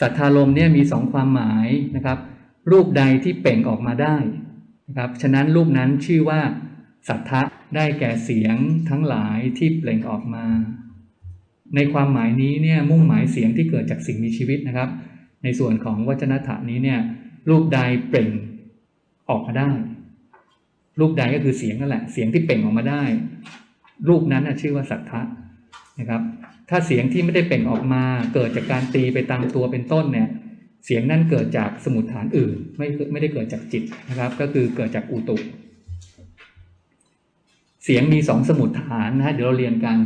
สัทธารมเนี่ยมีสองความหมายนะครับ รูปใดที่เปล่งออกมาได้นะครับฉะนั้นรูปนั้นชื่อว่าสัทธะได้แก่เสียงทั้งหลายที่เปล่งออกมา ในความหมายนี้เนี่ยมุ่งหมายเสียงที่เกิดจากสิ่งมีชีวิตนะครับ ในส่วนของวัจนถานี้เนี่ยรูปใดเปล่งออกมาได้ รูปใดก็คือเสียงนั่นแหละ เสียงที่เปล่งออกมาได้ รูปนั้นชื่อว่าสัทธะ นะครับ ถ้าเสียงที่ไม่ได้เปล่งออกมาเกิดจากการตีไปตามตัวเป็นต้นเนี่ยเสียงนั้นเกิดจากสมุดฐานอื่น ไม่ไม่ได้เกิดจากจิตนะครับ ก็คือเกิดจากอุตุ เสียงมีสองสมุดฐานนะฮะเดี๋ยวเราเรียนกัน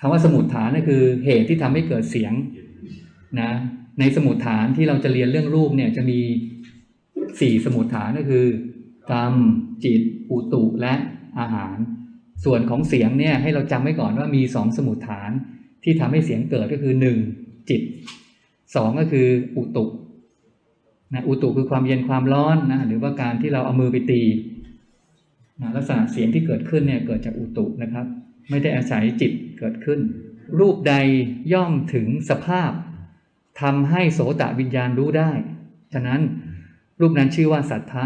คำว่าสมุดฐานก็คือเหตุที่ทำให้เกิดเสียงนะในสมุดฐานที่เราจะเรียนเรื่องรูปเนี่ยจะมีสี่สมุดฐานก็คือกรรมจิตอุตุและอาหาร ส่วนของเสียงเนี่ยให้เราจำไว้ก่อนว่ามีสองสมุดฐานที่ทำให้เสียงเกิดก็คือหนึ่งจิตสองก็คืออุตุนะอุตุคือความเย็นความร้อนนะหรือว่าการที่เราเอามือไปตีนะลักษณะเสียงที่เกิดขึ้นเนี่ยเกิดจากอุตุนะครับ ไม่ได้อาศัยจิตเกิดขึ้น รูปใดย่อมถึงสภาพทำให้โสตะวิญญาณรู้ได้ ฉะนั้นรูปนั้นชื่อว่าสัทธะ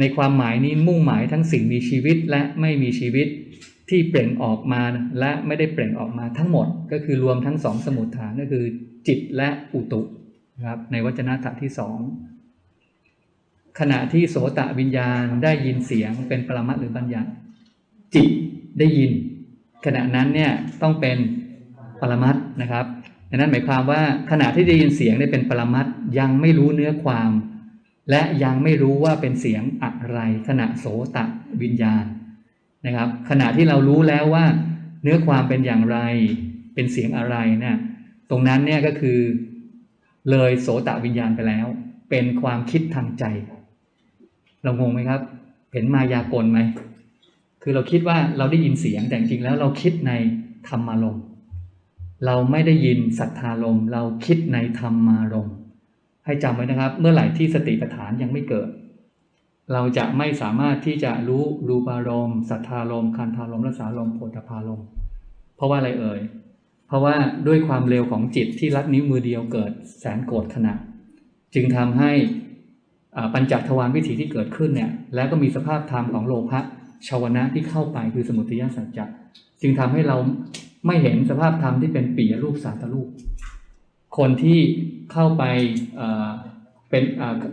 ในความหมายนี้มุ่งหมายทั้งสิ่งมีชีวิตและไม่มีชีวิตที่เปล่งออกมาและไม่ได้เปล่งออกมาทั้งหมด ก็คือรวมทั้งสองสมุดฐานก็คือ จิตและอุตุครับในวจนะถะที่สองขณะที่โสตวิญญาณได้ยินเสียงเป็นปรมัตหรือบัญญัติ จิตได้ยิน ขณะนั้นเนี่ยต้องเป็นปรมัตนะครับดังนั้นหมายความว่าขณะที่ได้ยินเสียงได้เป็นปรมัตยังไม่รู้เนื้อความ และยังไม่รู้ว่าเป็นเสียงอะไรขณะโสตะวิญญาณนะครับ ขณะที่เรารู้แล้วว่า เนื้อความเป็นอย่างไร เป็นเสียงอะไรเนี่ยตรงนั้นเนี่ยก็คือเลยโสตะวิญญาณไปแล้ว เป็นความคิดทางใจ เรางงไหมครับ เห็นมายากลไหมคือเราคิดว่าเราได้ยินเสียงแต่จริงๆแล้วเราคิดในธรรมารมเราไม่ได้ยินสัทธารมเราคิดในธรรมารมณ์ ให้จำไว้นะครับ เมื่อไหร่ที่สติปัฏฐานยังไม่เกิด เราจะไม่สามารถที่จะรู้รูปารมณ์สัทธารมณ์คันธารมณ์รสารมณ์โผฏฐารมณ์เพราะว่าอะไรเอ่ยเพราะว่าด้วยความเร็วของจิตที่ลัดนิ้วมือเดียวเกิดแสนโกรธขณะ จึงทำให้ปัญจทวารวิถีที่เกิดขึ้นเนี่ยแล้วก็มีสภาพธรรมของโลภะชาวนะที่เข้าไปคือสมุทัยสัจจะจึงทำให้เราไม่เห็นสภาพธรรมที่เป็นปียรูปสาตรูป คนที่เข้าไปเอ่อเป็น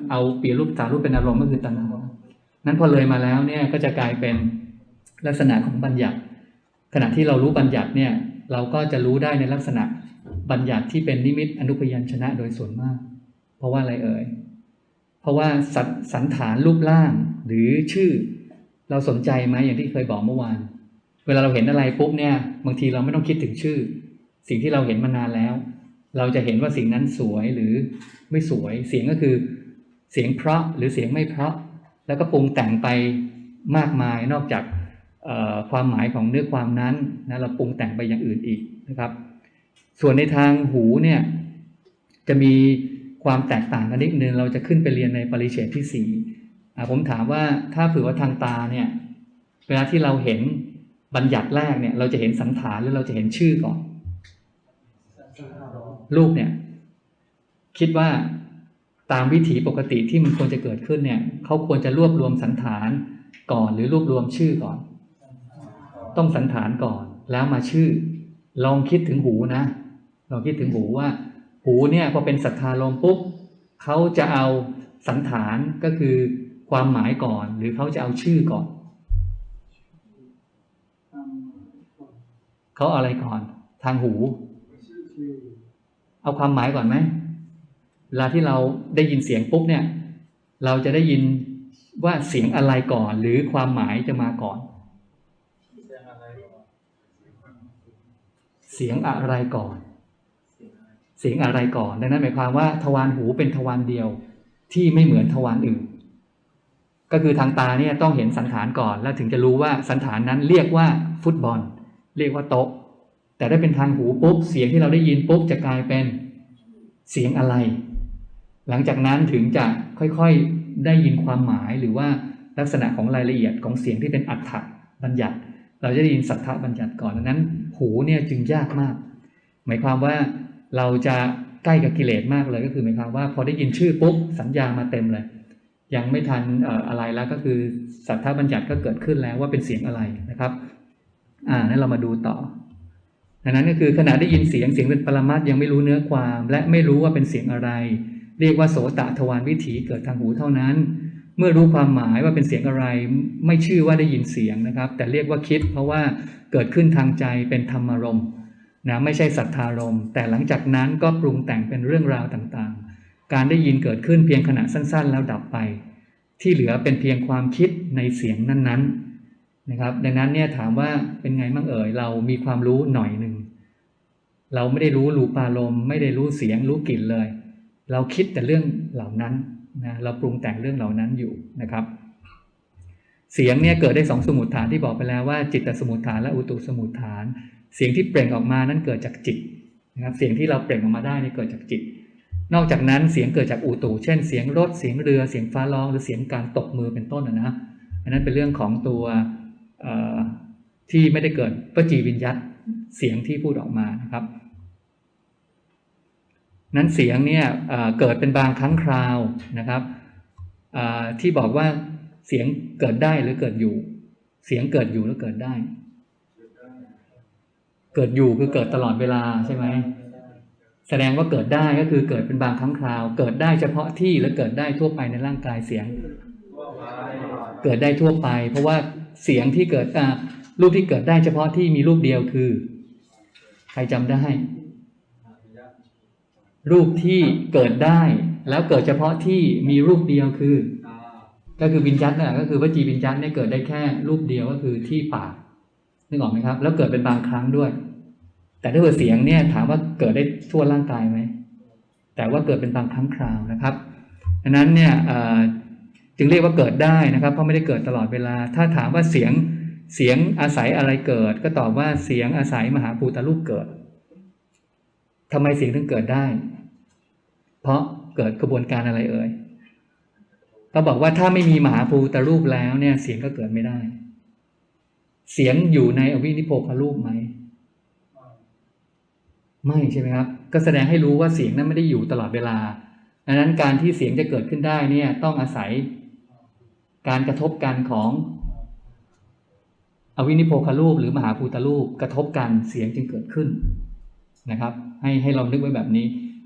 เอาเปลี่ยนรูปสารรูปเป็นอารมณ์ก็คือตัณหานั้นพอเลยมาแล้วเนี่ยก็จะกลายเป็นลักษณะของบัญญัติ ขณะที่เรารู้บัญญัติเนี่ยเราก็จะรู้ได้ในลักษณะบัญญัติที่เป็นนิมิตอนุพยัญชนะโดยส่วนมาก เพราะว่าอะไรเอ่ยเพราะว่าสสันฐานรูปร่างหรือชื่อ เราสนใจไหมอย่างที่เคยบอกเมื่อวาน เวลาเราเห็นอะไรปุ๊บเนี่ยบางทีเราไม่ต้องคิดถึงชื่อ สิ่งที่เราเห็นมานานแล้ว เราจะเห็นว่าสิ่งนั้นสวยหรือไม่สวย เสียงก็คือเสียงเพราะหรือเสียงไม่เพราะ แล้วก็ปรุงแต่งไปมากมายนอกจากความหมายของเนื้อความนั้นนะเราปรุงแต่งไปอย่างอื่นอีกนะครับ ส่วนในทางหูเนี่ยจะมีความแตกต่างกันนิดนึงเราจะขึ้นไปเรียนในปริเฉดที่สี่ผมถามว่าถ้าเผื่อว่าทางตาเนี่ยเวลาที่เราเห็นบัญญัติแรกเนี่ยเราจะเห็นสันฐานหรือเราจะเห็นชื่อก่อน รูปเนี่ย คิดว่าตามวิถีปกติที่มันควรจะเกิดขึ้นเนี่ยเขาควรจะรวบรวมสันฐานก่อนหรือรวบรวมชื่อก่อน ต้องสันฐานก่อนแล้วมาชื่อ ลองคิดถึงหูนะลองคิดถึงหูว่า หูเนี่ยพอเป็นสัทธารมปุ๊บเขาจะเอาสันฐานก็คือความหมายก่อน หรือเขาจะเอาชื่อก่อนเขาอะไรก่อน ทางหู เอาความหมายก่อนไหมเวลาที่เราได้ยินเสียงปุ๊บเนี่ย เราจะได้ยินว่าเสียงอะไรก่อน หรือความหมายจะมาก่อน เสียงอะไรก่อน เสียงอะไรก่อน ดังนั้นหมายความว่าทวารหูเป็นทวารเดียวที่ไม่เหมือนทวารอื่น ก็คือทางตาเนี่ยต้องเห็นสันฐานก่อน แล้วถึงจะรู้ว่าสันฐานนั้นเรียกว่าฟุตบอล เรียกว่าโต๊ะ แต่ถ้าเป็นทางหูปุ๊บเสียงที่เราได้ยินปุ๊บจะกลายเป็นเสียงอะไร หลังจากนั้นถึงจะค่อยๆได้ยินความหมายหรือว่าลักษณะของรายละเอียดของเสียงที่เป็นอัฏฐบัญญัติ เราจะได้ยินสัทธบัญญัติก่อนดังนั้น หูเนี่ยจึงยากมาก หมายความว่าเราจะใกล้กับกิเลสมากเลยก็คือหมายความว่าพอได้ยินชื่อปุ๊บสัญญามาเต็มเลย ยังไม่ทันอออะไรแล้วก็คือสัทธบัญญัติก็เกิดขึ้นแล้วว่าเป็นเสียงอะไรนะครับ อ่านั้นเรามาดูต่อ ดังนั้นก็คือขณะได้ยินเสียงเสียงเป็นปรมัตยังไม่รู้เนื้อความ และไม่รู้ว่าเป็นเสียงอะไร เรียกว่าโสตทวารวิถีเกิดทางหูเท่านั้น เมื่อรู้ความหมายว่าเป็นเสียงอะไร ไม่ชื่อว่าได้ยินเสียงนะครับ แต่เรียกว่าคิด เพราะว่าเกิดขึ้นทางใจเป็นธรรมารมณ์นะไม่ใช่สัทธารมณ์แต่หลังจากนั้นก็ปรุงแต่งเป็นเรื่องราวต่างๆ การได้ยินเกิดขึ้นเพียงขณะสั้น ๆ แล้วดับไป ที่เหลือเป็นเพียงความคิดในเสียงนั้นๆนะครับ ดังนั้นเนี่ยถามว่าเป็นไงบ้างเอ่ยเรามีความรู้หน่อยนึง เราไม่ได้รู้รูปารมณ์ไม่ได้รู้เสียงรู้กลิ่นเลย เราคิดแต่เรื่องเหล่านั้นนะเราปรุงแต่งเรื่องเหล่านั้นอยู่นะครับ เสียงเนี่ยเกิดได้สองสมุทฐานที่บอกไปแล้วว่า จิตตสมุทฐานและอุตุสมุทฐาน เสียงที่เปล่งออกมานั้นเกิดจากจิตนะครับเสียงที่เราเปล่งออกมาได้นี่เกิดจากจิต นอกจากนั้นเสียงเกิดจากอุตุเช่นเสียงรถเสียงเรือเสียงฟ้าร้องหรือเสียงการตบมือเป็นต้นนะนะอันนั้นเป็นเรื่องของตัวที่ไม่ได้เกิดปจีวิญญัตเสียงที่พูดออกมานะครับ นั้นเสียงเนี่ยเกิดเป็นบางครั้งคราวนะครับที่บอกว่าเสียงเกิดได้หรือเกิดอยู่ เสียงเกิดอยู่หรือเกิดได้ เกิดอยู่คือเกิดตลอดเวลาใช่ไหมแสดงว่าเกิดได้ก็คือเกิดเป็นบางครั้งคราว เกิดได้เฉพาะที่และเกิดได้ทั่วไปในร่างกายเสียง เกิดได้ทั่วไป เพราะว่าเสียงที่เกิดรูปที่เกิดได้เฉพาะที่มีรูปเดียวคือ ใครจำได้ รูปที่เกิดได้ แล้วเกิดเฉพาะที่มีรูปเดียวคือ ก็คือวิญญัตน่ะก็คือวจีวิญญัตเนี่ยเกิดได้แค่รูปเดียวก็คือที่ปากนึกออกไหมครับ แล้วเกิดเป็นบางครั้งด้วย แต่ถ้าเกิดเสียงเนี่ยถามว่าเกิดได้ทั่วร่างกายไหมแต่ว่าเกิดเป็นบางครั้งคราวนะครับดังนั้นเนี่ยเอ่อจึงเรียกว่าเกิดได้นะครับ เพราะไม่ได้เกิดตลอดเวลา ถ้าถามว่าเสียงเสียงอาศัยอะไรเกิด ก็ตอบว่าเสียงอาศัยมหาภูตรูปเกิด ทำไมเสียงถึงเกิดได้ เพราะเกิดกระบวนการอะไรเอ่ยก็บอกว่าถ้าไม่มีมหาภูตรูปแล้วเนี่ย เสียงก็เกิดไม่ได้ เสียงอยู่ในอวินิโพครูปไหม ไม่ใช่ไหมครับ ก็แสดงให้รู้ว่าเสียงนั้นไม่ได้อยู่ตลอดเวลาดังนั้นการที่เสียงจะเกิดขึ้นได้เนี่ย ต้องอาศัยการกระทบกันของอวินิโพครูปหรือมหาภูตรูปกระทบกันเสียงจึงเกิดขึ้น นะครับ ให้ให้เรานึกไว้แบบนี้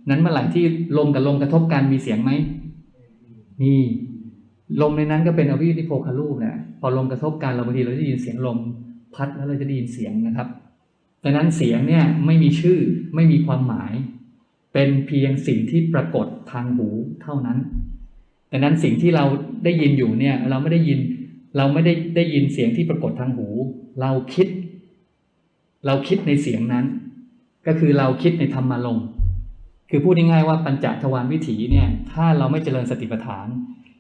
นั้นเมื่อไหร่ที่ลมกับลมกระทบกันมีเสียงไหมมีลมในนั้นก็เป็นอวินิโพคารูปเนี่ยพอลมกระทบกันเราบางทีเราจะได้ยินเสียงลมพัดแล้วเราจะได้ยินเสียงนะครับดังนั้นเสียงเนี่ยไม่มีชื่อไม่มีความหมาย เป็นเพียงสิ่งที่ปรากฏทางหูเท่านั้นดังนั้นสิ่งที่เราได้ยินอยู่เนี่ยเราไม่ได้ยินเราไม่ได้ได้ยินเสียงที่ปรากฏทางหู เราคิด เราคิดในเสียงนั้น ก็คือเราคิดในธรรมารมณ์คือพูดง่ายๆว่าปัญจทวารวิถีเนี่ย ถ้าเราไม่เจริญสติปัฏฐาน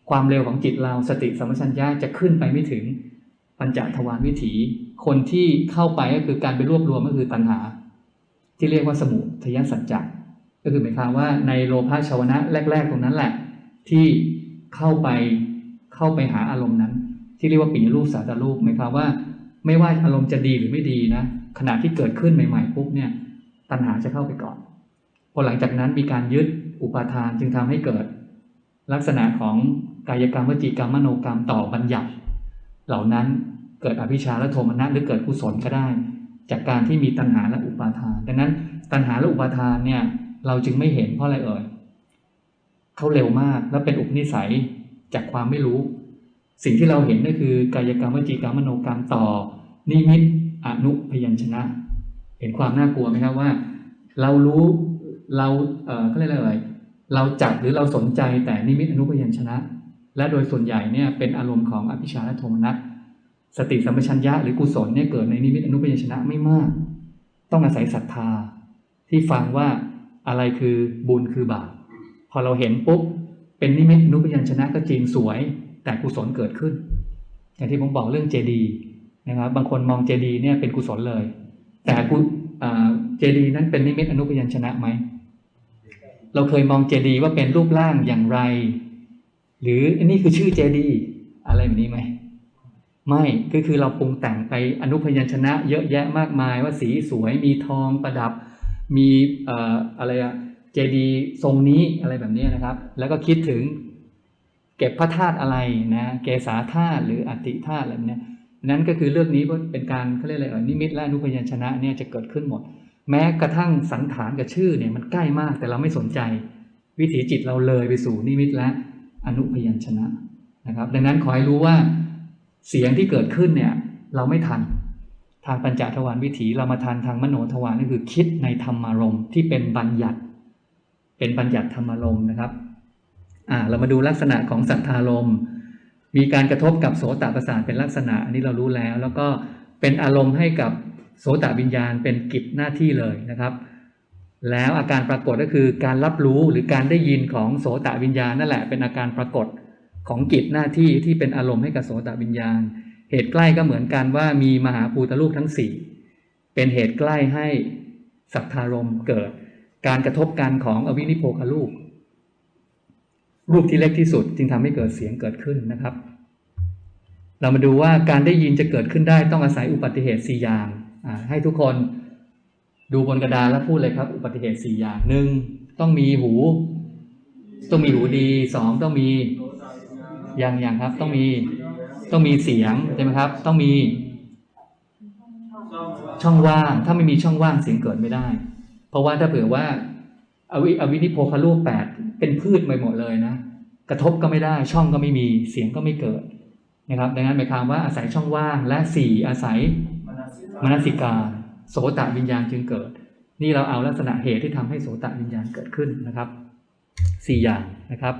ความเร็วของจิตเราสติสัมปชัญญะจะขึ้นไปไม่ถึงปัญจทวารวิถี คนที่เข้าไปก็คือการไปรวบรวมก็คือตัณหา ที่เรียกว่าสมุทยสัจจะก็คือหมายความว่าในโลภะชาวนะแรก ๆ ตรงนั้นแหละ ที่เข้าไปเข้าไปหาอารมณ์นั้น ที่เรียกว่าปิยรูปสาตรูปหมายความว่า ไม่ว่าอารมณ์จะดีหรือไม่ดีนะขณะที่เกิดขึ้นใหม่ๆปุ๊บเนี่ย ตัณหาจะเข้าไปก่อนพอหลังจากนั้นมีการยึดอุปาทานจึงทำให้เกิด ลักษณะของกายกรรมวจีกรรมมโนกรรมต่อบัญญัติ เหล่านั้นเกิดอภิชาและโทมนัสหรือเกิดกุศลก็ได้ จากการที่มีตัณหาและอุปาทาน ดังนั้นตัณหาและอุปาทานเนี่ยเราจึงไม่เห็นเพราะอะไรเอ่ยเขาเร็วมากและเป็นอุปนิสัยจากความไม่รู้ สิ่งที่เราเห็นก็คือกายกรรมวจีกรรมมโนกรรมต่อนิมิตอนุพยัญชนะ เห็นความน่ากลัวไหมครับว่า เรารู้เราเออก็เรียกอะไรเราจับหรือเราสนใจแต่นิมิตอนุพยัญชนะ และโดยส่วนใหญ่เนี่ยเป็นอารมณ์ของอภิชาและโทมนัสสติสัมปชัญญะหรือกุศลเนี่ยเกิดในนิมิตอนุพยัญชนะไม่มาก ต้องอาศัยศรัทธา ที่ฟังว่าอะไรคือบุญคือบาปพอเราเห็นปุ๊บเป็นนิมิตอนุพยัญชนะก็จริงสวย แต่กุศลเกิดขึ้น อย่างที่ผมบอกเรื่องเจดีนะครับบางคนมองเจดีเนี่ยเป็นกุศลเลย แต่กุเจดีนั้นเป็นนิมิตอนุพยัญชนะไหม เราเคยมองเจดีว่าเป็นรูปร่างอย่างไร หรืออันนี้คือชื่อเจดีอะไรแบบนี้ไหม ไม่ก็คือเราปรุงแต่งไปอนุพยัญชนะเยอะแยะมากมายว่าสีสวยมีทองประดับ มีอะไรอะเจดีย์ทรงนี้อะไรแบบนี้นะครับ แล้วก็คิดถึงเก็บพระธาตุอะไรนะ เกษาธาตุหรืออติธาตุอะไรแบบเนี้ย นั้นก็คือเรื่องนี้เป็นการเขาเรียกอะไรเอ่ยนิมิตและอนุพยัญชนะเนี่ยจะเกิดขึ้นหมด แม้กระทั่งสันฐานกับชื่อเนี่ยมันใกล้มากแต่เราไม่สนใจ วิถีจิตเราเลยไปสู่นิมิตและอนุพยัญชนะนะครับ ดังนั้นขอให้รู้ว่าเสียงที่เกิดขึ้นเนี่ยเราไม่ทัน ทางปัญจทวารวิถีเรามาทันทางมโนทวารนั่นคือคิดในธรรมารมณ์ที่เป็นบัญญัติ เป็นบัญญัติธรรมารมณ์นะครับอ่าเรามาดูลักษณะของสัทธารมณ์ มีการกระทบกับโสตประสาทเป็นลักษณะ อันนี้เรารู้แล้ว แล้วก็เป็นอารมณ์ให้กับโสตวิญญาณเป็นกิจหน้าที่เลยนะครับ แล้วอาการปรากฏก็คือการรับรู้หรือการได้ยินของโสตวิญญาณนั่นแหละเป็นอาการปรากฏของกิจหน้าที่ที่เป็นอารมณ์ให้กับโสตวิญญาณ เหตุใกล้ก็เหมือนกันว่ามีมหาภูตรูปทั้งสี่เป็นเหตุใกล้ให้สัทธารมณ์เกิด การกระทบกันของอวินิโพครูป รูปที่เล็กที่สุด จึงทำให้เกิดเสียงเกิดขึ้นนะครับ เรามาดูว่าการได้ยินจะเกิดขึ้นได้ต้องอาศัยอุบัติเหตุสี่อย่างให้ทุกคนดูบนกระดานแล้วพูดเลยครับ อุบัติเหตุสี่อย่างหนึ่งต้องมีหู ต้องมีหูดีสองต้องมีอย่างอย่างครับ ต้องมีต้องมีเสียงใช่ไหมครับ ต้องมีช่องว่าง ถ้าไม่มีช่องว่างเสียงเกิดไม่ได้ เพราะว่าถ้าเผื่อว่า อวิอวินิโพคารูปแปดเป็นพืชไปหมดเลยนะ กระทบก็ไม่ได้ช่องก็ไม่มีเสียงก็ไม่เกิดนะครับ ดังนั้นหมายความว่าอาศัยช่องว่างและสี่อาศัยมนสิการโสตวิญญาณจึงเกิด นี่เราเอาลักษณะเหตุที่ทำให้โสตวิญญาณเกิดขึ้นนะครับสี่อย่างนะครับ